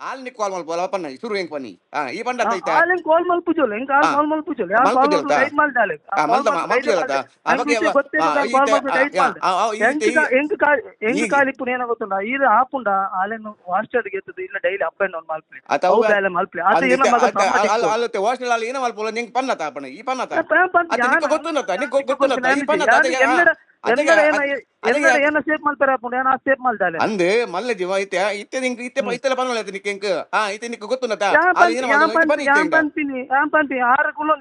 All ಕಾಲ್ ಮಲ್ಪೋಲ ಪನ್ನ ಶುರು ಹೆಂಗ್ ಪನ್ನಿ? ಹಾ ಈ ಪಂಡ ಐತ ಆಲೆನ್ ಕಾಲ್ ಮಲ್ಪುಜೋಲ್ ಹೆಂಗ್ ಕಾಲ್. ಕಾಲ್ ಮಲ್ಪುಜೋಲ್ ಯಾನ್ ಕಾಲ್ ತಾ? ಟೈಟ್ ಮಾಡ್ದಾಲೆ ಆ ಮಲ್ತ ಮಲ್ಪೋಲದ ಅಬಗೆ ಕಾಲ್ ಮಲ್ಪು ಟೈಟ್ ಹೆಂಗ್ ಎಂಕ್ ಕಾಲ್ ಹೆಂಗ್ ಕಾಲ್ ಇಪ್ಪು ಏನ ಗೊತ್ತುಂಡ ಇದು ಆಪುಂಡ ಆಲೆನ್ ವಾಸ್ಟರ್ ಗೆತ್ತದು ಇಲ್ಲ ಡೈಲಿ ಅಪ್ ಅಂಡ್ ಡೌನ್ ಮಲ್ಪೆ ಅತ ಅವು ಬೇಲೆ ಮಲ್ಪೆ ಅತ ಏನ ಮಗ ಅಲ್ಲತೆ ವಾಶ್ನಲ್ ಅಲ್ಲಿ ಏನ ಮಲ್ಪೋಲ ನಿಂಗ್ ಪನ್ನತ ಪನ್ನ ಈ ಪನ್ನತ ಅತ ಅದ ಗೊತ್ತುಂಡ ನಿಂಗೆ ಗೊತ್ತುಂಡತ್ತ ಈ ಪನ್ನತ ಏನ ಏನ ಏನ ಅಂದ್ ಮಲ್ಲ ಜೀವ ಇತ್ತೆ ಇತ್ತೆ ನಿಂಗೆ ಇತ್ತೆ ಇತ್ತೆಲ್ಲ ಪನ್ನಲ ನಿಂಗೆ ಎಂಕ್ ಆ ಇತ್ತೆ ಏನ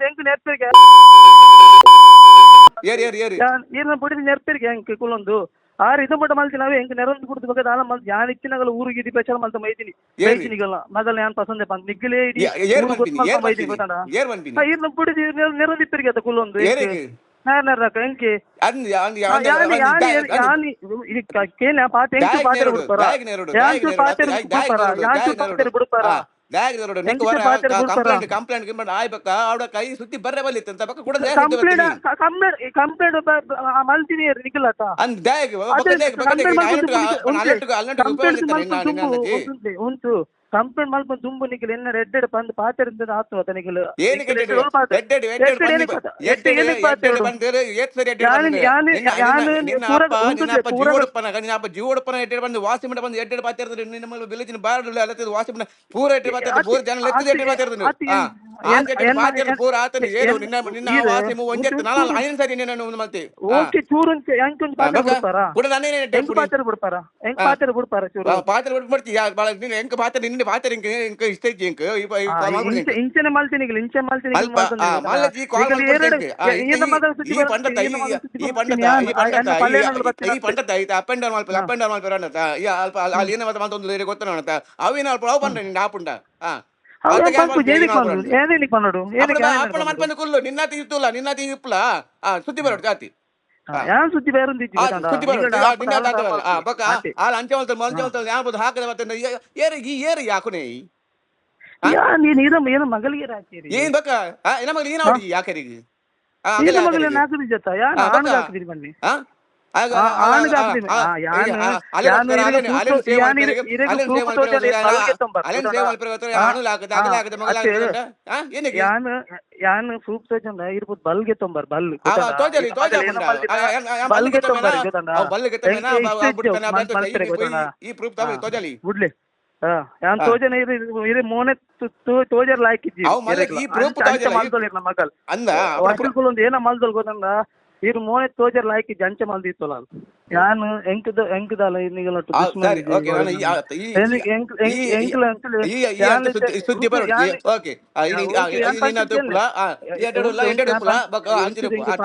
ಎಂಕ್ ನೆರ್ಪೆರಿಗೆ? ಏರಿ ಏರಿ ಏರಿ. ಈರ್ನ ಬುಡಿದ ನೆರ್ಪೆರಿಗೆ ಎಂಕ್ ಕುಲ್ಲೊಂದು ಆರು ಇದು ಮಟ್ಟ ಮಲ್ತಿ ನಾವೇ ಎಂಕ್ ನೆರೊಂದು ಕುಡ್ದು ಬೇಕಾದ ಮಂತ ಮಲ್ತಿ ಯಾನ್ ಇತ್ತಿನಾಗಲ್ಲ ಊರಿಗೆ ಮಲ್ತ ಮೈದಿನಿ. ಮೈದಿನಿಗಲ್ಲ. ಮೊದಲ ಯಾನ್ ಪಸಂದೆ ಪಂದ್ ನಿಗ್ಗಲೇ ಇಡಿ. ಏರ್ ಬಂದಿನಿ ಏರ್ ಬಂದಿನಿ ಏರ್ ಬುಡಿದ ನೆರೊಂದು ಇಪ್ಪರಿಗೆ ಅದ ಕುಲ್ಲೊಂದು ಏರಿಗೆ ಹಾನರ್ರಕ ಎಂಕೆ ಅಂದ್ ಅಂದ್ ಯಾನಿ ಯಾನಿ ಯಾನಿ ಇದು ಕೇಳ ಪಾತ ಎಂಕು ಪಾತ್ರೆ ಬಿಡ್ತಾರ ಯಾಂಚು ಪಾತ್ರೆ ಬಿಡ್ತಾರ ಯಾಂಚು ಪಾತ್ರೆ ಬಿಡ್ತಾರ ಎಂಕ್ ಪಾತ್ರೆ ಬಿಡ್ತಾರ. ಕಂಪ್ಲೇಂಟ್ ಕಂಪ್ಲೇಂಟ್ ಗಿಂಪ್ಲೇಂಟ್ ಆಯ್ಬೇಕ ಅವಡ ಕೈ ಸುತ್ತಿ ಬರ್ರೆ ಬಲ್ಲಿತ್ತು ಅಂತ ಬಕ್ಕ ಕೂಡ ಕಂಪ್ಲೇಂಟ್ ಕಂಪ್ಲೇಂಟ್ ಕಂಪ್ಲೇಂಟ್ ಮಲ್ತಿನಿ ನಿಖಿಲತ ಅಂದ್ ಡ್ಯಾಗ್ ಅದೇ ಕಂಪ್ಲೇಂಟ್ ಅಲ್ಲಟ್ಟು ಅಲ್ಲಟ್ಟು ಉಂಟು ಉಂಟು ಕಂಪ್ಲೇಂಟ್ ಮಲ್ಪ ದುಂಬು ನಿಖಿಲ್ ಎನ್ನ ಎಡ್ಡೆಡ್ ಬಂದು ಪಾತ್ರೆ ಆತು ಆತ ನಿಖಿಲ್ ಏನಕ್ಕೆ ಎಡ್ಡೆಡ್ ಬಂದಿರು ಏತ್ ಸರಿ ಎಡ್ಡೆಡ್ ಯಾನ್- ಬಂದಿರು ಯಾನ್- ಯಾನ್ ನಿನ್ನ ಪೂರ- ಅಪ್ಪ ಉಂಟು ನಿನ್ನ ಅಪ್ಪ ಪೂರ- ಜೀವ ಉಡಪ್ಪನ ನಿನ್ನ ಅಪ್ಪ ಜೀವ ಉಡಪ್ಪನ ಎಡ್ಡೆಡ್ ಬಂದು ವಾಸಿ ಮಠ ಬಂದು ಎಡ್ಡೆಡ್ ಪಾತಿರ್ತಾರೆ ನಿಮ್ಮ ವಿಲೇಜಿನ ಬಾರ್ಡ್ ಅಲ್ಲತ್ತಿದ್ದು ವಾಸಿ ಮಠ ಪೂರ ಎಡ್ಡೆಡ್ ಪಾತಿರ್ತಾರೆ ಪೂರ ಜನ ಲೆಕ್ಕದ ಎಡ್ಡೆಡ್ ಪಾತಿರ್ತಾರೆ ಅತಿ- ಹಾ ಏನ್- ಆಂಜೆಡ್ ಏನ್- ಪಾತಿರ್ತಾರೆ ಪೂರ ಆತನ ಏನ್- ಏನು ನಿನ್ನ ನಿನ್ನ ಇದು- ವಾಸಿ ಮು ಒಂಜೆತ್ತು ಉಂಟು- ನಾಳೆ ಐದು ಸರಿ ನಿನ್ನ ಒಂದು ಮತ್ತೆ ಓಕೆ ಚೂರು ಎಂಕೊಂದು ಪಾತ್ರೆ ಬಿಡ್ತಾರ ಕೂಡ ನಾನೇ ಎಂಕ್ ಪಾತ್ರೆ ಬಿಡ್ತಾರ ಎಂಕ್ ಪಾತ್ರೆ ಬಿಡ್ತಾರ ಚೂರು ಪಾತ್ರೆ ಬಿಟ್ಟು ಬರ್ತಿ ಯಾ ಬಾಳ ನೀನು ಎಂಕ ಪಾತ್ರೆ ನಿನ್ನ ಈಗ ಇಂಚೆ ಮಲ್ತೀನಿ ಈಗ ಅಲ್ಪ ಮಲ್ತೀನಿ ಆ, ಈಗ. ಮಾಲಜಿ ಕಾಲ್ ಈಗ ಮಾಡ್ಬಿಡ್ತೀನಿ ಎರಡು- ಇಂಕ. ಆ, ಈನ ಈ- ಪಂಡತ ಐತ ಅಪ್ ಅಂಡ್ ಡೌನ್ ಮಾಡ್ಪ ಅಪ್ ಅಂಡ್ ಡೌನ್ ಮಾಡ್ಪ ಅನ್ನತ ಈ ಅಲ್ಪ ಅಲ್ಲಿ- ಏನ ಮತ್ತೆ ಒಂದು ಅವಿನ ಅಲ್ಪ ಅವು ಬಂದ ನಿನ್ನ ಆಪುಂಡ ಹಾ ಬಂದಡು? ಮನ್ಪಂದು ಕುಲ್ಲು ನಿನ್ನ ಇತ್ತುಲ್ಲ ನಿನ್ನ ಆ ಸುದ್ದಿ ಬರೋಡು ಜಾತಿ ಯಾನ್ ಸುದ್ದಿ ಬೇರೆ ಒಂದು ಅಂಚೆ ಮಂಚೆ ಯಾಪದು ಹಾಕದ ಮತ್ತೆ ಏರಿ ಈ ಏರಿ ಯಾಕುನೇ ಯಾ ನೀನ್ ಇದ ಏನ ಮಗಳಿಗೆ ಏನ್ ಬಕ್ಕ? ಏನ ನಮ್ಮ ಮಗಳು ಏನ್ ಅವ್ರಿಗೆ ಯಾಕರಿಗೆ ಏನ ಮಗಳಿಗೆ? ನಾಲ್ಕು ಜೊತೆ ಯಾನ್ ಆ, ಹಾಕಿದಿರಿ ಬನ್ನಿ? ಯಾನ್- ತೋಜಂಡ ಇರ್ಬೋದು ಬಲ್ಗೆ ತೊಂಬರ್ ಬಲ್ ಬಲ್ಗೆ ತೊಂಬರ್. ಬಿಡ್ಲಿ ಯಾನ್. ತೋಜನ ಮೋನೆ ತೋಜರ್ ಮಗಲ್ ಅಂದ ವಾಸ್ಟಲ್ ಒಂದು ಏನ ಗೊತ್ತಂದ? ಇರು ಮೋನೆ ತೋಜರ್ ಲಾಯ್ಕಿದ್ದಿ ಜಂಚ ಮಲ್ದಿತ್ತಲ್ಲ ಯಾನ್ ಎಂಕದ ಎಂಕದಲ್ಲ ಆ, ಸರಿ ಓಕೆ ನಾನು ಈ- ಈ- ಎಂಕಲ ಅಂಕಲೆ ಈ ಈ ಸುದ್ದಿ ಬರೋದು ಓಕೆ ಆ, ಇದು- ಇದು- ಆ, ಎರಡು ಉಪ್ಪಲ, ಬಕ ಅಂಚಿನ ಉಪ್ಪು, ಆಟಿ.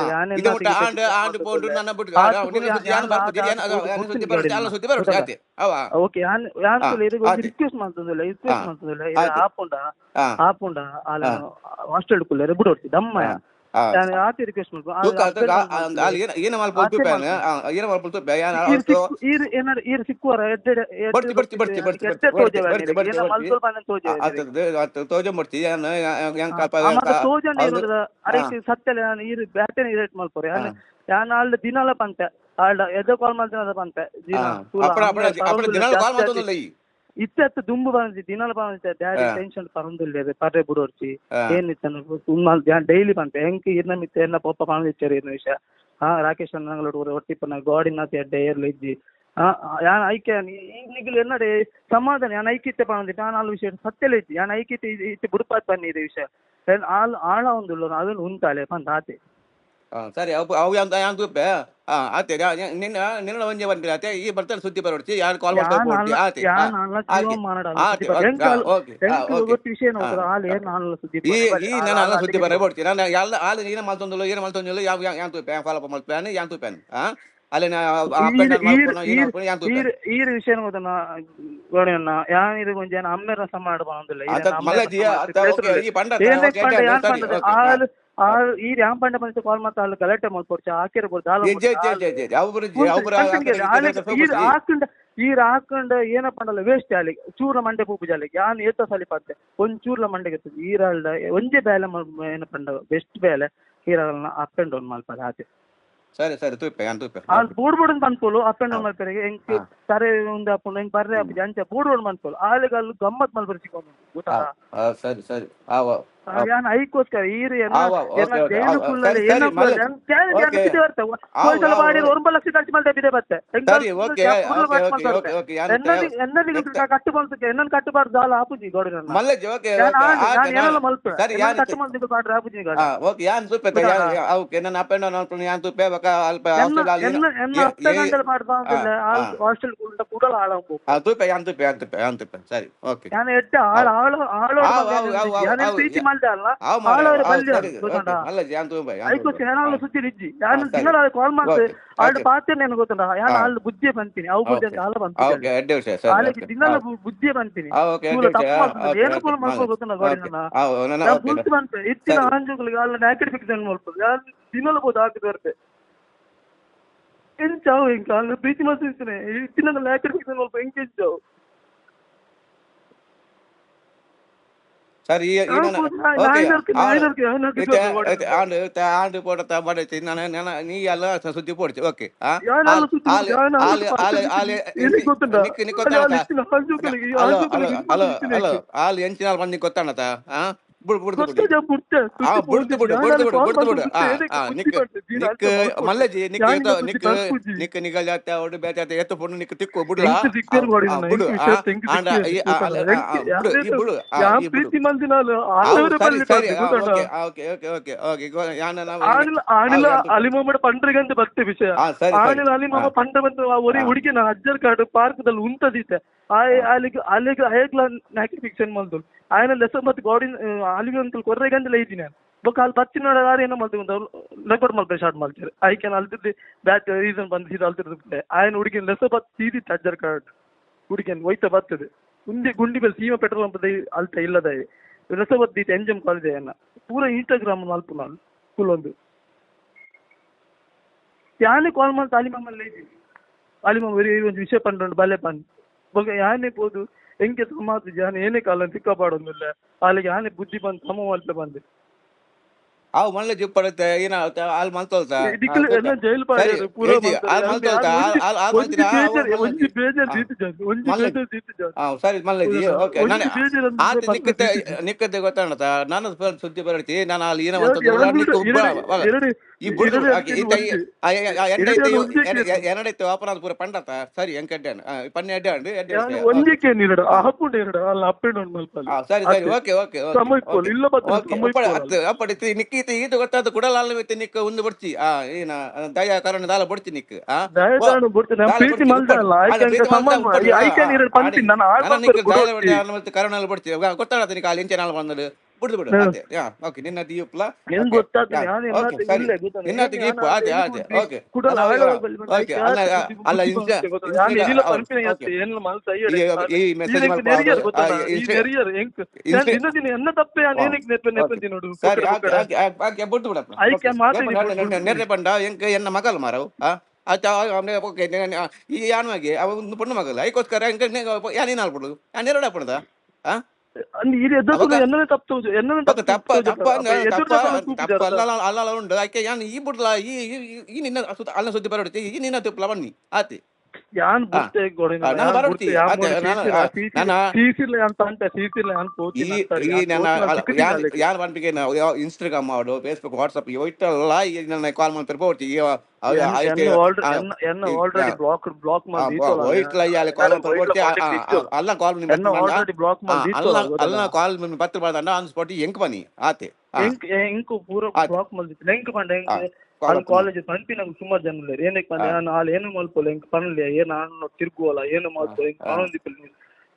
ಆ, ಇದು ಆಂಡ್ ಆಂಡ್ ಪೌಂಡ್ ನನ್ನ ಬಿಟ್ಟು ಆ, ನಿನ್ನ ಸುದ್ದಿ ಯಾನ್ ಬರ್ಬೋದು, ಯಾನ್ ಯಾನ್ ಸುದ್ದಿ ಬರೋದು, ಯಾನ್ ಸುದ್ದಿ ಬರೋದು, ಆತಿ. ಅವ ಓಕೆ ಯಾನ ಯಾನ್ ಇದು. Request ಮಾಡ್ತದಲ್ಲ request ಮಾಡ್ತದಲ್ಲ. ಆಪುಂಡ ಆಪುಂಡ ಆಲ ಹಾಸ್ಟೆಲ್ ಕುಲ್ಲರೆ ಬಿಡೋರ್ತಿ ದಮ್ಮ ಏನ- ಈರ್ ಏನಾರ ಈರ್ ಸಿಕ್ಕುವರ ಎಡ್ಡೆ ಬರ್ತಿ, ಬರ್ತಿ, ಬರ್ತಿ, ಬರ್ತಿ, ಬರ್ತಿ, ಆತ ತೋಜ ಕಾಪ. ಇರುದ. ಸತ್ಯಲೆ ನಾನು ಈರ್ ಬ್ಯಾಟೆನ್ ಇರೇಟ್ ಮಲ್ಪೋರೆ ದಿನಾಲ ಪಂತೆ ಎದ್ದ ಕಾಲ್ ಮಾಡ್ತಾನ ಪಂತೆ ದಿನ ದಿನಾಲು ಕಾಲ್ ಈ? ಇತ್ತ ದುಂಬು ಬಂದಿ ದಿನಾಲ ಬಂದಿ ಡ್ಯಾಡಿ. ಟೆನ್ಷನ್ ಪರಂದುಲ್ಲೆ ಪರ್ರೆ ಬುಡೋರ್ಚಿ. ಏನ್ ಏನಿತ್ತನ ತುಂಬ ಡೈಲಿ ಬಂತೆ ಹೆಂಗ್ ಇರ್ನ ಮಿತ್ತ ಎಲ್ಲ ಪೊಪ್ಪ ಪಣದಿಚ್ಚಾರಿ ಇರ್ನ ವಿಷಯ. ಹಾ ರಾಕೇಶ್ ನಂಗಳೋಡು ಒಟ್ಟಿಪ್ಪನ ಗಾಡಿನ ಎಡ್ಡೆ ಏರ್ಲು ಇದ್ದಿ. ಯಾನ್ ಐಕ್ಯ ಈಗ ನಿಗಲು ಎನ್ನಡೆ ಸಮಾಧಾನ ಯಾನ್ ಐಕ್ಯತೆ ಪಣದಿ ನಾನು ಆಲ್ ವಿಷಯ ಸತ್ಯಲ್ಲ ಇಜ್ಜಿ ಯಾನ್ ಐಕ್ಯತೆ ಇತ್ತು ಬುಡುಪಾತ್ ಬನ್ನಿ ಇದೆ ವಿಷಯ. ಆಳ್ ಆಲ್ ಆಳ ಒಂದು ಅದನ್ನು ಉಂಟಾಲೆ ಪಂತ ಆತೆ. ಆ, ಸರಿ ಅವು ಅವು ಅಂತ ಯಾನ್ ಉಪ್ಪೆ? ಆ ಆತೆ ನಿನ್ನ ನಿನ್ನ ಒಂಜೆ ಬಂದಿಲ್ಲ ಆತೆ. ಈ ಬರ್ತಾರೆ ಸುದ್ದಿ ಬರೋಡ್ತಿ ಯಾರು ಕಾಲ್ ಮಾಡ್ತಾರೆ ಆಲ- ಆತೆ. ಆಲ ಓಕೆ, ಆಲ್ ಆಲ ಈ ಈ ಆಲ್- ನಾನು ಅಲ್ಲ ಆಲ್ ಸುದ್ದಿ ಬರ ಬಿಡ್ತೀನಿ ನಾನು ಎಲ್ಲ ಆಳು ಏನ ಮಾಡ್ತೊಂದಿಲ್ಲ ಏನು ಮಾಡ್ತೊಂದಿಲ್ಲ ಯಾವ ಯಾಂತು ತುಪ್ಪೆ ಫಾಲೋಅಪ್ ಮಲ್ಪೇನು ಯಾನ್ ತುಪ್ಪೇನು ಆ? ಅಲ್ಲಿ ನಾ ಅಪ್ ಅಂಡ್ ಯಾಂತು ಯಾನ್ ತುಪ್ಪೆ ಈರ್ ಈರ್ ವಿಷಯ ಗೋಡೆಯನ್ನ ಯಾನ್ ಇದು ಗೊಂಜ ಅಮ್ಮೆರ ಸಮಾಡ ಬಂದಿಲ್ಲ ಆತ ಮಲ್ಲಜಿ ಈ ಪಂಡ ಆಲ್ ಈ ಯಾನ್ ಪಂಡ ಬಂದ ಕಾಲ್ ಮಾತ ಆಲ್ ಗಲಾಟೆ ಮಾಡ್ಕೊಡ್ಚ ಹಾಕಿರ ಬೋರ್ಡ್ ಆಲ್ ಜೆ ಜೆ ಜೆ ಜೆ ಜೆ ಅವ್ರು ಅವ್ರ ಈರ್ ಹಾಕೊಂಡ ಈರ್ ಹಾಕೊಂಡ ಏನಪ್ಪ ಅಂಡಲ್ಲ ವೇಸ್ಟ್ ಅಲ್ಲಿ ಚೂರ ಮಂಡೆ ಪೂಪು ಜಾಲಿಗೆ ಯಾನ್ ಏತ ಸಲಿ ಒಂದ್ ಚೂರ್ಲ ಮಂಡೆಗೆ ಈರಾಲ್ಡ ಒಂಜೆ ಬೇಲೆ ಏನಪ್ಪ ಅಂಡ ಬೆಸ್ಟ್ ಬೇಲೆ ಈರಾಲ್ನ ಅಪ್ ಅಂಡ್ ಡೌನ್ ಆಚೆ ಸರಿ ಸರಿ ತೂಪೆ ಯಾನ್ ತೂಪೆ ಆ ಬೂಡ್ ಬೂಡ್ ಪನ್ಪೋಲು ಅಪ್ ಅಂಡ್ ಡೌನ್ ಮಾಡ್ತಾರೆ ಹೆಂಗ್. ಸರಿ ಒಂದು ಅಪ್ಪ ಹೆಂಗ್ ಬರ್ರೆ ಅಪ್ಪ ಅಂಚ ಬೂಡ್ ಬೂಡ್ ಆಲಿಗೆ ಅಲ್ಲಿ ಗಮ್ಮತ್ ಮಲ್ಪೆರೆ ಸಿಕ್ಕೊಂಡು ಗೊತ್ತಾ? ಆ, ಸರಿ ಸರಿ ಆವ ಯಾನ್ ಐಕೋಸ್ಕರ ಈರು ಏನ ಆವ, ಓಕೆ, ಏನ ಓಕೆ, ಜೈಲು ಆವ, ಫುಲ್ಲಲ್ಲಿ ಸರಿ, ಏನೋ ಸರಿ, ಮಲ್ಲೆ. ಓಕೆ. ಆವ, ಹೋಯ್ತಲ್ಲ ಆವ, ಮಾಡಿ ಆವ. ಒಂದು ಲಕ್ಷ ಖರ್ಚು ಮಾಡ್ದೆ ಬಿದೆ ಬತ್ತೆ ಸರಿ okay okay okay okay okay ಯಾನ್ ಎನ್ನನಿಗೆ ಕಟ್ಟು ಬಂತಕ್ಕೆ ಎನ್ನನ್ ಕಟ್ಟಬಾರ್ದು ಅಲ್ಲ ಆಪುಜಿ ಗೋಡಿ ನನ್ನ ಮಲ್ಲಜ್ ಓಕೆ ಯಾನ್ ಓಕೆ ಆಂಡ್- ಆಯ್ತು, ನಾನ್ ಏನೆಲ್ಲ ನಾನು- ಮಲ್ಪೆ ಸರಿ ಎನ್ನನ್ ಯಾನ್ ಕಟ್ಟು ಮಾಡ್ದಿದ್ದು ಬಾಡ್ರೆ ಆಪುಜಿ ಗಾಡಿ ಆ ಓಕೆ ಯಾನ್ ತೂಪೆ ಯಾನ್ ಓಕೆ ನನ್ನ ಅಪ್ ಅಂಡ್ ಡೌನ್ ಅನ್ಕೊಂಡು ಯಾನ್ ತೂಪೆ ಬಕ ಅಲ್ಪ ಎನ್ನ ಹಾಸ್ಟೆಲ್ ಅಲ್ಲಿ ಎನ್ನ ಎನ್ನ ಏ- ಹತ್ತ ಏ- ಗಂಟೆ ಮಾಡ್ಬಾ ಅಂತಿಲ್ಲ ಆ, ಆ. ಹಾಸ್ಟೆಲ್ ಕೂಡ ಕೂಡಲ ಆಳಂಬು ಆ ತೂಪೆ ಯಾನ್ ತೂಪೆ ಯಾನ್ ತೂಪೆ ಯಾನ್ ತೂಪೆ ಸರಿ ಓಕೆ ഞാൻ എട്ട് ആൾ ആള് ആളോട് ಮಾಡ್ದಲ್ಲ ಆಳಾದ್ರೆ ಬಲ್ಲಿ ಗೊತ್ತುಂಟಾ? ಐಕೋಸಿ ಹೇನಾಳು ಸುದ್ದಿ ನಿಜ್ಜಿ ಕಾಲ್ ಮಾಡ್ತೆ ಆಳು ಪಾತ್ರ ನಾನು ಗೊತ್ತುಂಟಾ. ಯಾನ ಆಳು ಬುದ್ಧಿ ಬಂತೀನಿ. ಅವು ಬುದ್ಧಿ ಅಂತ ಆಳ ಬಂತೀನಿ. ಆಳಿಗೆ ದಿನ ಬುದ್ಧಿ ಬಂತೀನಿ ಏನು ಫೋನ್ ಮಾಡ್ಕೋ ಗೊತ್ತುಂಟಾ ಗಾಡಿ ಬಂತೆ ಇತ್ತಿನ ಆಂಜುಗಳಿಗೆ ಆಳ ನ್ಯಾಕೆಟ್ ಫಿಕ್ಸ್ ಮಾಡ್ಬೋದು ಯಾರು ದಿನಲು ಬೋದು ಹಾಕಿ ಬರ್ತೆ. ಎಂಚಾವು ಇಂಕ ಇತ್ತಿನ ಸರಿ ಈ ಆಂಡ್ ಪೋಡತ ಬಡತಿ ನಾನು ನೀ ಎಲ್ಲ ಸುದ್ದಿ ಪೋಡ್ತಿ ಓಕೆ ಅಲ್ಲಿ ಹಲೋ ಹಲೋ ಹಲೋ ಆಲ್ ಎಂಚಿನಾಲ್ ಬಂದು ಗೊತ್ತಾಣತ ಆ ಬುಡ್ ಬುಡ್ ಬುಡ್ ಗೊತ್ತದ ಪುಟ್ಟ, ಆ ಸುದ್ದಿ ಬುಡ್ದು ಬಿಡು ಪೋಡ್ದು, ಬುಡ್ದು ಬಿಡು ಯಾನೆಲ್ಲ ಬುಡ್ದು ಬಿಡು ಕಾಲ್ ಆ ಮಾಡ್ಬಿಟ್ಟು ಆ ಏನಕ್ಕೆ ನಿಕ್ ಬುದ್ಧಿ ಮಾಡ್ತಿದ್ದಿ? ನಿಕ್ ನಾನು ಸ್ವಲ್ಪ ಮಲ್ಲಜಿ ನಿಕ್ ಯಾನಿಗೆ ಏತೋ ಬುದ್ಧಿ ನಿಕ್ ಬರ್ಪುಜಿ? ನಿಕ್ ನಿಗಲ್ ಜಾತ ಒಡು ಬೇಜಾತ ಎತ್ತು ಪೊಣ್ಣು ನಿಕ್ ತಿಕ್ಕು ಬಿಡ್ಲ ಎಂಕ್ ಸಿಕ್ಕೇರು ನೋಡಿ ಆ, ನನ್ನ, ಬಿಡು ಎಂಕ್ ಆ ವಿಷಯ ಎಂಕ್ ಆಂಡ ಸಿಕ್ಕೇರು ಈ ಆ, ಗೊತ್ತಲ್ಲ? ಅಲ್ಲ, ಆ, ಎಂಕ್ ಆ, ಬಿಡು ಈ ಯಾರು ಬಿಡು ಆ, ಯಾ ಈ ಬಿಡು ಪ್ರೀತಿ ಮಂದಿನಾಲು ಅವು ಆಳವರೇ ಸರಿ ಬಲ್ಲಿ ಸರಿ ಕಾಣ್ತಿ, ಗೊತ್ತುಂಟ? Okay okay okay okay okay ಗೋ ಯಾನ ನಾವು ಆಣಿಲ ಆಣಿಲ ಆ, ಯಾರು- ಅಲಿಮಮ್ಮಡ ಪಂಡ್ರಿಗಂತ ಬರ್ತೆ ವಿಷಯ ಆ, ಸರಿ, ಸರಿ. ಆಣಿಲ ಅಲಿಮಮ್ಮ ಪಂಡ್ರ ಬಂತ ಒರಿ ಹುಡುಗಿ ನಾ ಅಜ್ಜರ್ ಕಾಡು ಪಾರ್ಕ್ದಲ್ಲಿ ಉಂಟದಿತ್ತೆ ಅಲ್ಲಿಗೆ ಅಲ್ಲಿಗೆ ಹೇಗ್ಲ ನಾಕಿ ಫಿಕ್ಷನ್ ಮಾಡ್ದು ఆయన లెస ಅಲ್ಲಿಗೆ ಒಂದು ಸ್ವಲ್ಪ ಕೊರ್ರೆ ಗಂಟೆಲ್ಲ ಇದ್ದೀನಿ ನಾನು. ಬೊಕ್ಕ ಅಲ್ಲಿ ಬಚ್ಚಿ ನೋಡೋದು ಯಾರು ಏನೋ ಮಾಡ್ತೀವಿ ಅಂತ ರೆಕಾರ್ಡ್ ಮಾಡ್ತಾರೆ ಶಾರ್ಟ್ ಮಾಡ್ತಾರೆ. ಐಕೆನ್ ಅಲ್ತಿದ್ದು ಬ್ಯಾಟ್ ರೀಸನ್ ಬಂದು ಇದು ಅಲ್ತಿರ್ತದೆ ಆಯ್ನ ಹುಡುಗಿನ ಲೆಸ ಬತ್ ಸೀದಿ ತಜ್ಜರ್ ಕಾರ್ಡ್ ಹುಡುಗಿನ ಒಯ್ತ ಬರ್ತದೆ. ಉಂದಿ ಗುಂಡಿ ಮೇಲೆ ಸೀಮಾ ಪೆಟ್ರೋಲ್ ಪಂಪ್ ಅಲ್ತ ಇಲ್ಲದ ಲೆಸ ಬತ್ ದೀತ ಎಂಜಮ್ ಕಾಲಿದೆ ಅನ್ನ ಪೂರ ಇನ್ಸ್ಟಾಗ್ರಾಮ್ ಅಲ್ಪ ನಾನು. ಫುಲ್ ಒಂದು. ಯಾನೆ ಕಾಲ್ ಮಾಡ್ತಾ ಅಲಿಮಾಮಲ್ಲಿ ಅಲಿಮಾಮ್ ಒಂದು ವಿಷಯ ಪಂಡ್ ಬಲೆ ಪಂಡ್. ಬಗ್ಗೆ ಯಾನೇ ಹೋದು ಎಂಕೆ ಸಮಾಜ ಯಾನ್ ಏನೇ ಕಾಲ ತಿಕ್ಕಪಾಡೊಂದಿಲ್ಲ ಅಲ್ಲಿಗೆ ಆನೆ ಬುದ್ಧಿ ಬಂದು ಸಮ ಮಲ್ಪೆ ಬಂದೆ ಅವು ಏನ ಒಂಜಿ ಮಲ್ಲ- ಬೇಜಾರ್ ದೀತು ಜಾಸ್ತಿ. ಆ ಸರಿ ಮಲ್ಲಜಿ ಓಕೆ ನಾನು ಆತ ನಿಕ್ಕತ್ತೆ. ನಿಕ್ಕತ್ತೆ ಗೊತ್ತಾಣತ ನಾನು ಸುದ್ದಿ ಬರತಿ ನಾನು ಅಲ್ಲಿ ಏನೋ ನಿಕ್ಕ ಈ ಕೇಸು. ಎರಡೈತೆ ವಾಪನ ಪೂರ ಪಂಡತ? ಸರಿ ಪನ್ನೆ ಅಡ್ಡೆ ಅಂಡು ಎಡ್ಡೆ ಯಾನ್ ಒಂಜಿಕ್ಕೆ ನೀರಡು ಆ ಹಪ್ಪುಂಡು ಎರಡು ಅಲ್ಲ ಅಪ್ ಅಂಡ್ ಡೌನ್ ಸರಿ ಸರಿ ಓಕೆ ಓಕೆ ಓಕೆ ಇಲ್ಲ ಬತ್ತ ಸಮಯ ಇಪ್ಪೋಲು. ನಿಕ್ಕೀತಿ ಇದು ಗೊತ್ತಾದ ಕುಡಲ ಅಲ್ಲಮಿತಿ ನಿಕ್ಕ ಒಂದು ಬರ್ತಿ ಆ ಏನ ದಯಾ ಕಾರಣ ದಾಲ ಬಡ್ತಿ ನಿಕ್ ಆ? ಕಾರಣ ಬಿಡ್ತೀನಿ ನಾನು ಪ್ರೀತಿ ಬಡ್ತಿ, ಮಲ್ದ ಅಲ್ಲ ಅಲ್ಲ, ಆಯ್ಕೆ ಪ್ರೀತಿ ಸಂಬಂಧ ನಾನು ನಿಕ್ಕ ನಿಕ್ಕ ಅಲ್ಲಿ ನಾಲ್ ಬಿಡ್ದು ಬಿಡು. ಅದೇ ಯಾ ಓಕೆ ನಿನ್ನ ದೀಪ್ಲ ಗೊತ್ತಾಗ್ತದೆ ನಾನು ಓಕೆ ಸರಿ. ನಿನ್ನ ದೀಪು ಅದೇ ಅದೇ ಓಕೆ. ಕುಡಲ ಓಕೆ ಅಲ್ಲ ಅಲ್ಲ ಈ ಈ ಮೆಸೇಜ್ ಎನ್ನ ತಪ್ಪೆ ಏನಕ್ಕೆ ನೋಡು ಸರಿ ಬಿಟ್ಟು ಬಿಡಪ್ಪ ಮಾತಾಡಿ ನೆರೆ ಎಂಕ ಎನ್ನ ಮಗಲ್ ಮಾರವು? ಆ ಆಯ್ತಾ ಅವನೇ ಓಕೆ ಈ ಯಾನ್ವಾಗಿ ಅವ ಒಂದು ಪುಣ್ಣ ಮಗಲ್ ಐಕೋಸ್ಕರ ಹೆಂಗೆ ಯಾನೇನು ಆಲ್ಬಿಡು ಯಾನ್ ಎರಡು ಅಲ್ಲಿ ಇದು ಎದ್ದು ಎನ್ನ ತಪ್ಪು ಎನ್ನ ಓಕೆ ತಪ್ಪ ತಪ್ಪ ತಪ್ಪ ತಪ್ಪ ಅಲ್ಲ ಅಲ್ಲ ಅಲ್ಲ ಉಂಡು ಆಕೆ ಯಾನ್ ಈ ಬಿಡ್ಲ ಈ ಈ- ಈ ನಿನ್ನ ಸುತ್ತ ಅಲ್ಲ ಸುದ್ದಿ ಬರೋಡಿ ಈ ನಿನ್ನ ತುಪ್ಲ ಬನ್ನಿ ಆತಿ ಯಾನ್ ಬುರ್ತೆ ಗೋಡೆ ಆ, ನಾನು ಬರುತ್ತಿ. ಅದೇ, ನಾನು- ಆ, ನಾನು- ಸೀಸಿರ್ಲ ಅಂತ ಅಂತ ಸೀಸಿರ್ಲ ಅಂತ ಈ ಈ ನನ್ನ ಯಾನ್ ಯಾನ್ ಬಂಟಿಗೆ ನಾವು ಇನ್ಸ್ಟಾಗ್ರಾಮ್ ಮಾಡು ಫೇಸ್ಬುಕ್ ವಾಟ್ಸಪ್ ಇವಟ್ಟೆಲ್ಲ ಈ ನನ್ನ ಕಾಲ್ ಮಾಡಿ ಬರ್ಬೋದು ಈ ಆಲ್ರೆಡಿ ಬ್ಲಾಕ್ ಬ್ಲಾಕ್ ಮಾಡಿ ವೈಟ್ಲ ಅಲ್ಲಿ ಕಾಲ್ ಮಾಡಿ ಬರ್ಬೋದು ಅಲ್ಲ ಕಾಲ್ ಎನ್ನ ಆಲ್ರೆಡಿ ಬ್ಲಾಕ್ ಮಾಡಿ ಅಲ್ಲ ಅಲ್ಲ ಕಾಲ್ ಪತ್ರ ಮಾಡ್ದಂಡ ಆನ್ ಸ್ಪಾಟ್ ಎಂಕ್ ಬನ್ನಿ ಆತೆ ಎಂಕ್ ಎಂಕ್ ಪೂರ ಆಯ್ತು. ಬ್ಲಾಕ್ ಮಾಡಿತ್ತು ಎಂಕ್ ಪಂಡ ಎಂಕ್ ಆ, ಅಲ್ಲಿ call ಕಾಲೇಜ್ ಪಂಪಿ ನಂಗೆ ಸುಮಾರು ಜನ ಇದ್ದಾರೆ ಏನಕ್ಕೆ ಪಂಡ ನಾನು ಅಲ್ಲಿ ಏನು ಮಲ್ಪೋಲ್ಲ ಎಂಕ್ ಪನ್ನಲಿ ಏನು ನಾನು ತಿರ್ಗುವಲ್ಲ ಏನು ಮಾಡ್ಕೋ ಎಂಕ್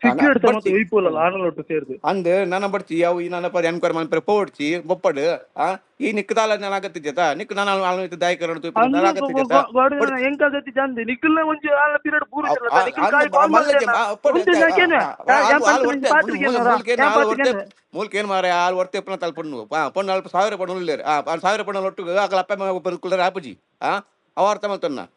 ಆ. ಆನಂದಿಪ್ಪಲ್ಲಿ ಸಿಕ್ಕಿಡ್ ಬರ್ತಿ. ಮತ್ತೆ ಒಯ್ಪೋಲ್ಲ ಆನಲೊಟ್ಟು ಸೇರಿದು. ಅಂದ್ ನನ್ನ ಬಡ್ಚಿ ಅವು ಈ ನನ್ನ ಪರ ಎನ್ಕ್ವೈರ್ ಮಾಡಿ ಪೋಡ್ಚಿ ಬೊಪ್ಪಡು ಆ ಈ ನಿಕ್ಕದಾಲ ನಾನು ಆಗತ್ತಿದ್ಯತ ನಿಕ್ ನಾನು ಆಲ್ಮಿತ ದಾಯಕರಣ ಅಂದ್ರೆ ಆಗತ್ತಿದ್ಯತ ಗಾಡಿ ಎಂಕ್ ಆಗತ್ತಿ ಜಾಂದಿ ನಿಖಿಲ್ನ ಒಂಜಿ ಆಲ ಪೀರಿಯಡ್ ಪೂರ ಆ- ಆ- ಆ- ಮಲ್ಲಜಿ ಮಾ- ಒಪ್ಪಡು ಎಂತ? ಆ- ಆ- ಆಲ್- ಆಲ್ ಹೊರ್ತೆ, ಮೂಲ್- ಮೂಲ್ಕೇನು ಆಲ್ ಹೊರ್ತೆ, ಮೂಲ್ಕೇನು ಮಾರೆ ಆಲ್ ಹೊರ್ತೆ ಪುನಃ ತಲ್ಪಣ್ಣು ಪೊಣ್ಣು. ಅಲ್ಪ ಸಾವಿರ ಪಣ್ಣು ಉಳ್ಳೇರು. ಆ ಆ ಸಾವಿರ ಪಣ್ಣು ಒಟ್ಟು ಅಕಲ ಅಪ್ಪ ಬದುಕುಲರ ಆಪುಜಿ ಆ ಅವಾರ್ಥ ಮಲ್ತನ್ನ ಆ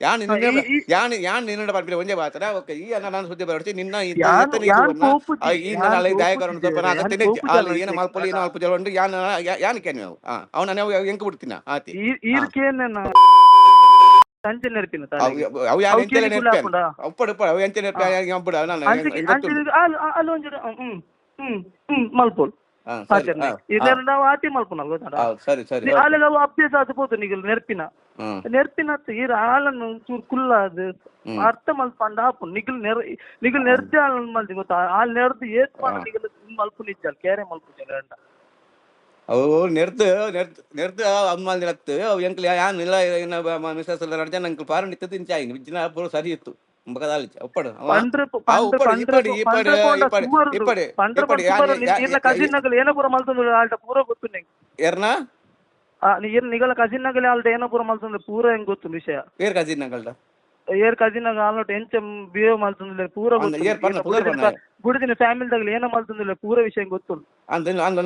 ಯಾನ್ ನಿನ್ನ ಯಾನ್ ಯಾನ್ ನಿನ್ನ ಬರ್ಬಿಡಿ ಒಂದೇ ಬಾತರ ಓಕೆ ಈ ಅನ್ನ ನಾನು ಸುದ್ದಿ ಬರ್ತಿ ನಿನ್ನ ಈ ಈ ದಾಯಕರಣ ಕೋಪುಜಿ, ಸ್ವಲ್ಪ ಯಾನ್ ಅಲ್ಲಿ ಏನು. ಮಲ್ಪೊಲಿ ಏನು ಮಲ್ಪ ಜಲ ಉಂಟು ಯಾನ್ ಯಾನ್ ಕೇನು ಅವು ಅವನ ನಾವು ಎಂಕ ಬಿಡ್ತೀನ ಆತಿ? ಈ ಅವು ಯಾರು ಎಂತೆಲ್ಲ ಅಪ್ಪಡು ಅಪ್ಪಡು ಅವು ಎಂತ ನಾನು ಹ್ಮ್ ಹ್ಮ್ ಹ್ಮ್ ಮಲ್ಪೋಲ್ ಇದರ ನಾವು ಆತಿ ಮಲ್ಪೋನಲ್ಲ ಸರಿ ಸರಿ ಅಲ್ಲಿ ಅವು ಅದು పోతు ನೆರ್ಪಿನತ್ತ ಇರ ಹಾಲನ್ನು ಒಂಚೂರು ಕುಲ್ಲಾದು ಅರ್ಥ ಮಲ್ಪಂಡ ಹಾಪು ನಿಗಿಲ್ ನೆರ್ ನಿಗಿಲ್ ನೆರ್ದೆ ಹಾಲನ್ನು ಮಲ್ದಿ ಗೊತ್ತಾ ಹಾಲ್ ನೆರ್ದು ಏತ್ ಮಾಡ ನಿಗಿಲ್ ಮಲ್ಪುನಿಜ್ಜಲ್ ಕೇರೆ ಮಲ್ಪುಜಲ್ ಎರಡ ಅವು ನೆರ್ದು ನೆರ್ದು ನೆರ್ದು ಅಮ್ಮಾಲ್ ನಿರತ್ತು ಅವು ಎಂಕ್ಲ ಯಾನ್ ಇಲ್ಲ ಏನ ಮಿಸಸ್ ಎಲ್ಲ ನಡ್ಜ ನಂಗೆ ಪಾರ ನಿತ್ತದ ಇಂಚ ಆಗಿ ವಿಜ್ಞಾನ ಪೂರ ಸರಿ ಇತ್ತು ಬಕದಾಲಿಚ ಒಪ್ಪಡು ಇಪ್ಪಡಿ ಇಪ್ಪಡಿ ಇಪ್ಪಡಿ ಇಪ್ಪಡಿ ಇಪ್ಪಡಿ ಏನ ಪೂರ ಮಲ್ತಂದು ಆಲ್ಟ ಪೂರ ಗೊತ್ತು ಎರ್ನಾ ಏನು ನಿಗಲ ನಗಲ್ ಅಲ್ದೆ ಏನೋ ಪೂರ ಮಲ್ತಂದ್ರೆ ಪೂರ ಹೆಂಗ್ ಗೊತ್ತು ವಿಷಯ? ಏರ್ ಕಜಿನ್ನಾಗಲ್ದ ಏರ್ ಕಜಿನಾಗ ಆಲ್ನೋಟ್ ಎಂಚ ಬಿಹೇವ್ ಮಾಡ್ತಂದಿಲ್ಲ ಪೂರ ಏರ್ ಪೂರ ಗೊತ್ತಿಲ್ಲ ಪರ್ನ. ಗುಡಿದಿನ ಫ್ಯಾಮಿಲಿದಾಗ ಏನ ಮಾಡ್ತಂದಿಲ್ಲ ಪೂರ ವಿಷಯ ಗೊತ್ತು ಅಂದ್ ಅಂದ್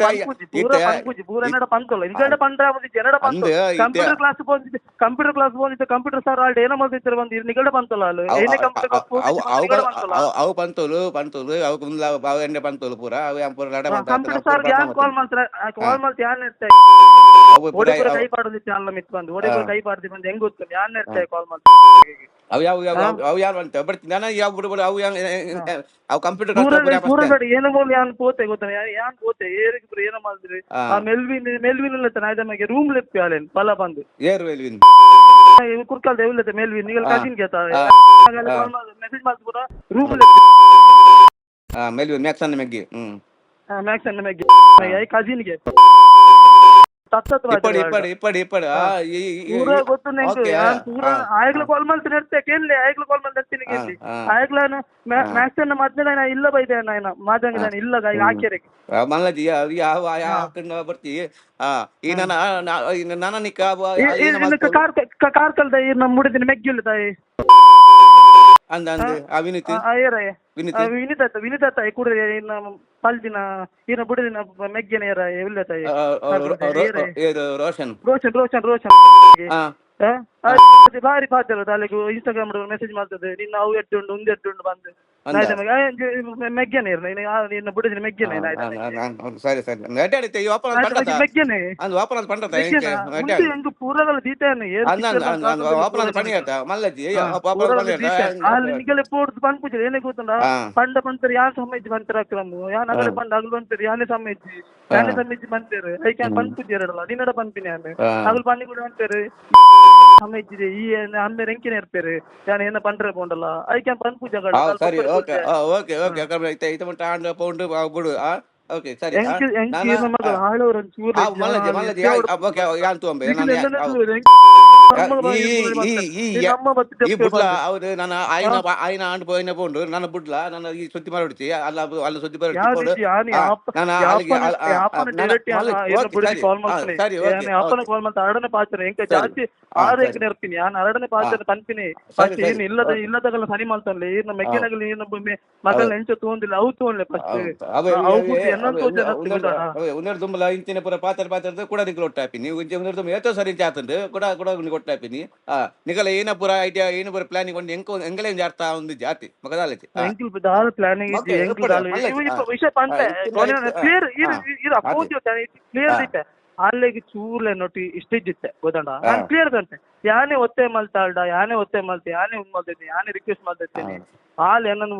ಪಂಕುಜಿ ಪೂರ ಪಂಕುಜಿ ಪೂರ ಎನ್ನಡ ಪಂತಲ್ಲ ಇಂಕಡೆ ಪಂಡ್ರೆ ಬಂದಿತ್ತು ಎನ್ನಡ ಪಂತು ಕಂಪ್ಯೂಟರ್ ಕ್ಲಾಸ್ ಬಂದಿತ್ತು ಕಂಪ್ಯೂಟರ್ ಕ್ಲಾಸ್ ಬಂದಿತ್ತು ಕಂಪ್ಯೂಟರ್ ಸರ್ ಆಲ್ಡ್ ಏನ ಮಾಡ್ತಿತ್ತು ಬಂದು ಇರ್ ನಿಗಡೆ ಪಂತಲ್ಲ ಅಲ್ಲಿ ಏನೇ ಕಂಪ್ಯೂಟರ್ ಅವು ಪಂತೋಲು ಪಂತೋಲು ಅವು ಕುಂದ್ಲ ಎಣ್ಣೆ ಪಂತೋಲು ಪೂರ ಅವು ಯಾಮ್ ಪೂರ ಕಂಪ್ಯೂಟರ್ ಸರ್ ಪೂರ ಕಾಲ್ ಮಾತಾಡ್ತಾರೆ. ಮಾಡ್ತಾರೆ ಕಾಲ್ ಮಾಡ್ತಿ ಯಾರು ಇರ್ತಾರೆ ಅವು ಪೂರ ಒಡೆಪುರ ಕೈ ಪಾಡೋದಿತ್ತು ಅಲ್ಲ ಮಿತ್ ಬಂದು ಕೈ ಪಾಡ್ದಿ ಬಂದು ಹೆಂಗ್ ಗೊತ್ತು? ಯಾರು ಇರ್ತಾರೆ ಕಾಲ್ ಅವು ಯಾವ ಯಾವ ಅವು ಯಾರು ಅಂತ? ಬರ್ತೀನಿ. ನಾನು ಯಾವ ಅವು ಯಾವ ಅವು ಕಂಪ್ಯೂಟರ್ ಬೋಲ್ ಯಾನ್ ಪೋತೆ ಗೊತ್ತ ಯಾನ್ ಪೋತೆ? ಏರಿಗ್ ಪೂರ ಏನ ಮಾಡಿದ್ರಿ? ಆ ಮೆಲ್ವಿನ್ ಮೆಲ್ವಿನ್ ಇಲ್ಲ ತಾನೆ ರೂಮ್ ಲೆಪ್ಪಿ ಆಲೇನ್ ಪಲ ಬಂದು. ಏರ್ ವೇಲ್ವಿನ್ ಕುರ್ಕಲ್ ದೇವಿಲ್ಲತೆ ಮೇಲ್ವಿ ನಿಗಲ್ ಹಾ. ಕಜಿನ್ ಕೇತ. ಮೆಸೇಜ್ ಮಾಡ್ತು ಕೂಡ ರೂಮ್ ಹಾ ಮೆಲ್ವಿನ್ ಮ್ಯಾಕ್ಸನ್ ಮೆಗ್ಗಿ ಹ್ಮ್. ಮ್ಯಾಕ್ಸ್ ಅನ್ನ ಮೆಗ್ಗೆ ಕಜಿನ್ಗೆ. ಈ ಈ- ಗೊತ್ತು ನಂಗೆ. ಪೂರ ಹಾ. ಆಯ್ಗ್ಲ ಕಾಲ್ ಮಾಡ್ತೀನಿ ಆಯ್ಗ್ಲ ಕಾಲ್ ಮಾಡಿ ಇರ್ತೀನಿ ಹಾ, ಕೇಳಿ ಹಾ. ಆಯ್ಗ್ಲ ಮ್ಯಾಕ್ಸ್ ಅನ್ನ ಮತ್ತೆ ನಾನು ಇಲ್ಲ ಬೈದೆ ನಾನು. ಮಾದಂಗ ಇಲ್ಲ ಈಗ ಹಾಕ್ಯಾರೆ ಆ, ಮಲ್ಲಜಿ ಯಾವ ಯಾವ ಯಾವ ಹಾಕೊಂಡು ಬರ್ತಿ. ಆ ಈ ನನ್ನ ಈ ನನ್ನ ನಿಕ್ಕ ಕಾರ್ ಕಾರ್ ಕಲ್ದ ನಮ್ಮ ಮುಡಿದಿನ ಮೆಗ್ಗಿಲ್ಲ ತಾಯಿ. ಅಂದ ಅಂದ ಆ ವಿನಿತಿ? ವಿನಿತಿ ವಿನಿತ ವಿನಿತ ತಾಯಿ ಕೂಡ ಇನ್ನ ಪಲ್ದಿನ ಇನ್ನ ಬುಡದಿನ ಮೆಗ್ಗಿನ ಏರ ಇಲ್ಲ ತಾಯಿ ರೋಷನ್. ರೋಷನ್ ರೋಷನ್ ರೋಷನ್. ಭಾರಿ ಪಾತ್ರ ಅಲ್ಲಿಗೆ ಇನ್ಸ್ಟಾಗ್ರಾಮ್ ಮೆಸೇಜ್ ಮಾಡ್ತದೆ ನಿನ್ನ ಅವು ಎಟ್ಟು ಉಂಡು ಒಂದು ಎಟ್ಟು ಉಂಡು ಬಂದು ಮೆಗ್ಗನೆ ನಿನ್ನ ಬುಡಿದ್ರೆ ಮೆಗ್ಗನೆ ಸರಿ ಸರಿ ನೆಟ್ಟಾಡಿತ್ತೆ ಈ ವಾಪಸ್ ಪಂಡತ ಮೆಗ್ಗನೆ ಅಂದ್ ವಾಪಸ್ ಪಂಡತ ಮುಂದೆ ಒಂದು ಪೂರದಲ್ಲ ದೀತಾನೆ ಅಂದ್ ವಾಪಸ್ ಪಂಡಿಯತ ಮಲ್ಲಜಿ ವಾಪಸ್ ಪಂಡಿಯತ ಅಲ್ಲಿ ನಿಗಲೆ ಪೋಡ್ದು ಪಂಪುಜಿ ಏನೇ ಗೊತ್ತುಂಡ ಪಂಡ ಪಂತರು ಯಾರು ಸಮ್ಮಜ್ಜಿ ಪಂತರ ಅಕ್ರಮ ಯಾ ನಗಡೆ ಪಂಡ ಅಗಲು ಪಂತರು ಯಾನೇ ಸಮ್ಮಜ್ಜಿ ಯಾನೇ ಸಮ್ಮಜ್ಜಿ ಪಂತರು ಐಕ್ಯಾನ್ ಪಂಪುಜಿ ಎರಡಲ್ಲ ನಿನ್ನಡ ಪಂಪಿನ ಯಾನೆ ಅಗಲು ಪಂಡಿ ಕೂಡ ಅಂತಾರೆ ಸಮ್ಮೆಚ್ಚಿದೆ ಈ ಅಮ್ಮೆ ರೆಂಕಿನ ಇರ್ತಾರೆ ಯಾನ್ ಏನ ಪಂಟ್ರೆ ಪೋಂಡಲ್ಲ ಐಕೆ ಪನ್ಪುಜ ಆ, ಸರಿ ಓಕೆ ಓಕೆ ಓಕೆ ಯಾಕಂದ್ರೆ ಐತೆ ಐತೆ ಮಟ್ಟ ಆಂಡ್ ಪೌಂಡ್ ಬಿಡು ಆ ಓಕೆ ಸರಿ ಆ, ಎಂಕಿ ಎಂಕಿ ನಾನು- ನಮ್ಮ ಮಗ ಹಾಳವ್ರ ಚೂರು ಆ, ಮಲ್ಲಜಿ ಮಲ್ಲಜಿ ಓಕೆ ಯಾನ್ ತೊಂಬೆ ನಾನು ಈ ಈ ಈ ನಮ್ಮ ಮತ್ತೆ ಈ ಬುಡ್ಲ ಅವ್ರು ನನ್ನ ಆಯ್ನ ಆಯ್ನ ಆಂಡ್ ಪೋಯಿನ ಪೋಂಡು ನನ್ನ ಬುಡ್ಲ ನನ್ನ ಈ ಸುದ್ದಿ ಮಾಡಿಡ್ತಿ ಅಲ್ಲ ಅಲ್ಲ ಸುದ್ದಿ ಮಾಡಿಡ್ಕೊಂಡು ನಾನು ಅಲ್ಲಿಗೆ ಆ- ಆ- ಆ- ನನ್ನ- ಮಲ್ಲಜಿ, ಓಕೆ, ಸರಿ ಆ, ಸರಿ ಓಕೆ ಅಪ್ಪನ ಕಾಲ್ ಮಾಡ್ತಾ ಅರಡನೆ ಪಾತ್ರ ಎಂಕ ಜಾಸ್ತಿ ಹಾ, ಆರೈಕೆ ಸರಿ. ನೆರ್ಪಿನಿ ಯಾನ್ ಅರಡನೆ ಪಾತ್ರ ಪನ್ಪಿನಿ ಸರಿ, ಫಸ್ಟ್ ಸರಿ. ಏನು ಇಲ್ಲದ ಇಲ್ಲದಾಗಲ್ಲ ಸರಿ ಮಾಡ್ತಾನೆ ಏನು ಮೆಕ್ಕೆನಾಗಲಿ ಏನು ಮಗಳ ಎಂಚ ತಗೊಂಡಿಲ್ಲ ಅವು ತಗೊಂಡ್ಲೆ ಫಸ್ಟ್ ಉನ್ನರ್ ದುಂಬಲ ಇಂಚಿನ ಪುರ ಪಾತ್ರ ಪಾತ್ರ ಕೂಡ ನಿಂಗೆ ಒಟ್ಟಾಪಿ ನೀವು ಇಂಚೆ ಉನ್ನರ್ ದುಂಬ ಏತೋ ಸರಿ ಜಾತಂಡು ಕೂಡ ಕೂಡ ನಿಂಗೆ ಒಟ್ಟಾಪಿನಿ ಆ ನಿಗಲ ಏನ ಪುರ ಐಡಿಯಾ ಏನು ಪುರ ಪ್ಲಾನಿಂಗ್ ಒಂದು ಎಂಕ ಎಂಗಲೇ ಜಾರ್ತಾ ಒಂದು ಜಾತಿ ಮಗದಾಲತಿ. ಎಂಕಿಲ್ ಪ್ಲಾನಿಂಗ್ ಇತ್ತು ಎಂಕಿಲ್ ವಿಷಯ ಪಂತೆ ಕ್ಲಿಯರ್ ಇರ ಕ್ಲಿಯರ್ ಅಲ್ಲಿಗೆ ಚೂರ್ಲೆ ನೋಟಿ ಇಷ್ಟಿದ್ದಿತ್ತೆ ಗೊತ್ತಂಡ. ನಾನು ಕ್ಲಿಯರ್ ಕಂತೆ ಯಾನೇ ಒತ್ತೆ ಮಲ್ತಾಳ್ಡ ಯಾನೇ ಒತ್ತೆ ಮಲ್ತೆ ಯಾನೇ ಉಂಗ್ ಮಲ್ತೈತಿ ಯಾನೇ ರಿಕ್ವೆಸ್ಟ್ ಮಾಡ್ತೈತಿ ಹಾಲ್ ಏನನ್ನು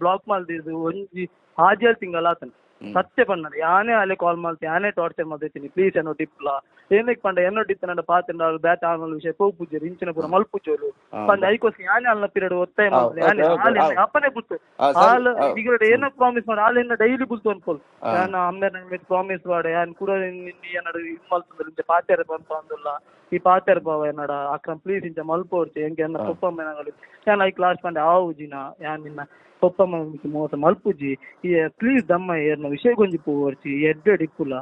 ಬ್ಲಾಕ್ ಮಾಡ್ದಿದ್ದು ಒಂಜಿ ಹಾಜಲ್ ತಿಂಗಲ್ಲ ಆತನ. ಸತ್ಯ ಪಂಡ ಯಾನೇ ಅಲ್ಲಿ ಕಾಲ್ ಮಾಡ್ತೀನಿ ಯಾನೇ ಟಾರ್ಚರ್ ಮಾಡ್ತೀನಿ ಪ್ಲೀಸ್ ಏನೋ ಟಿಪ್ಲ ಏನಕ್ಕೆ ಪಂಡ ಏನೋ ಟಿಪ್ ನನ್ನ ಪಾತ್ರ ಬ್ಯಾಟ್ ಆಮೇಲೆ ವಿಷಯ ಪೋ ಪೂಜೆ ಇಂಚಿನ ಪೂರ ಮಲ್ಪುಜೋಲು ಪಂಡ ಐಕೋಸ್ ಯಾನೇ ಅಲ್ಲ ಪೀರಿಯಡ್ ಒತ್ತಾಯ ಮಾಡ್ತೀನಿ ಯಾನೇ ಹಾಲ್. ಅಪ್ಪನೇ ಬುತ್ತು. ಹಾಲ್ ಈಗ ಏನೋ ಪ್ರಾಮಿಸ್ ಮಾಡಿ ಹಾಲ್ ಏನ ಡೈಲಿ ಬುತ್ತು ಅನ್ಕೋಲ್. ನಾನು ಅಮ್ಮ ನಂಗೆ ಪ್ರಾಮಿಸ್ ಮಾಡೆ ಯಾನ್ ಕೂಡ ಏನಾದ್ರು ಇದು ಮಾಡ್ತಂದ್ರೆ ಪಾತ್ಯಾರ ಬಂತ ಅಂದಲ್ಲ. ಈ പാത്തേർ ಬಾವ ಏನಾಡ ಅಕ್ರಮ್ ಪ್ಲೀಸ್ ಇಂಚ ಮಲ್ಪೋರ್ಚೆ ಹೆಂಗೆ എന്ന ಪೊಪ್ಪಮ್ಮ ಏನಾಗಲಿ ಯಾನ್ ക്ലാസ് പണ്ട് ಪಂಡೆ ಆವುಜಿನ ಯಾನ್ ನಿನ್ನ ಪೊಪ್ಪಮ್ಮ ಮೋಸ ಮಲ್ಪುಜಿ ಈ ಪ್ಲೀಸ್ ದಮ್ಮ ಏರ್ನ ವಿಷಯ ಗೊಂಜಿ ಪೋವರ್ಚಿ ಎಡ್ಡೆಡ್ ಇಪ್ಪುಲ.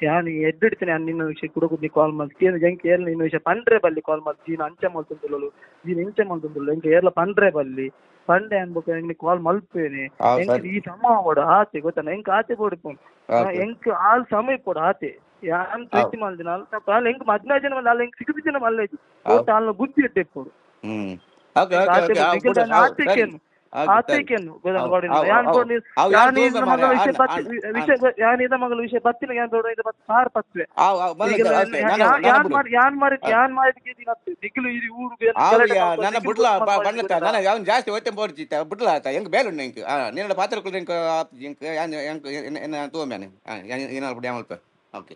ಯಾನ್ ಎಡ್ಡೆಡ್ತೇನೆ ಯಾನ್ ನಿನ್ನ ವಿಷಯ ಕೂಡ ನೀ ಕಾಲ್ ಮಾಡ್ತಿ ಕೇಂದ್ರ ಜಂಕ್ ಏರ್ಲ ನಿನ್ನ ವಿಷಯ ಪಂಡ್ರೆ ಬಲ್ಲಿ ಕಾಲ್ ಮಾಡ್ತಿ ಜೀನ್ ಅಂಚೆ ಮಲ್ತಂದುಲ್ಲಲು ಜೀನ್ ಇಂಚೆ ಮಲ್ತಂದುಲ್ಲ ಎಂಕೆ ಏರ್ಲ ಪಂಡ್ರೆ ಬಲ್ಲಿ. ಪಂಡೆ ಅನ್ಬೇಕು ಹೆಂಗ್ ಕಾಲ್ ಮಲ್ಪೇನೆ. ಆ, ಎಂಕ್ ಈ ಸಮ ಬೋಡ ಆತೆ ಗೊತ್ತಾನ? ಎಂಕ್ ಆತೆ ಹೆಂಗ್ ಎಂಕ್ ಆಲ್ ಸಮಯ ಪೋಡ ಆತೆ. ಯಾನ್ ಪ್ರೀತಿ ಮಾಡಿದಿನ ಅಲ್ಲ ಹೆಂಗ್ ಮದ್ನ ಜನ ಮಲ್ಲ ಹೆಂಗ್ ಸಿಗದ ಜನ ಆಯ್ತು ಆಲ್ನ ಬುದ್ಧಿ ಇಟ್ಟೆ ಯಾನ್ ಯಾನ್ ಯಾನ್ ಮಗಳ ವಿಷಯ ಪತ್ತಿ ವಿಷಯ ಯಾನ್ ಇದ ಮಗಳ ವಿಷಯ ಪತ್ತಿನ ಯಾನ್ ದೊಡ್ಡ ಇದು ಸಾರ್ ಪತ್ವೆ ಯಾನ್. ಮಾಡಿ ಯಾನ್ ಮಾಡಿ ಯಾನ್ ಮಾಡಿದ್ಕೆ ದಿನ ದಿಗ್ಲು ಇರಿ ಊರು ನನ್ನ ಬುಡ್ಲ? ನನ್ನ ಜಾಸ್ತಿ ಒತ್ತೆ ಬೋಡ್ಚಿತ್ತ ಬುಡ್ಲ ಆತ? ಹೆಂಗ್ ಬೇಲು ಇಂಕ್ ನಿನ್ನ ಪಾತ್ರ ಇಂಕ್ ಇಂಕ್ ಯಾನ್ ಹೆಂಗ್ ಏನ ತೋಮ್ಯಾನೆ ಏನಾಲ್ ಬಿಡಿ ಅಮಲ್ಪ ಓಕೆ.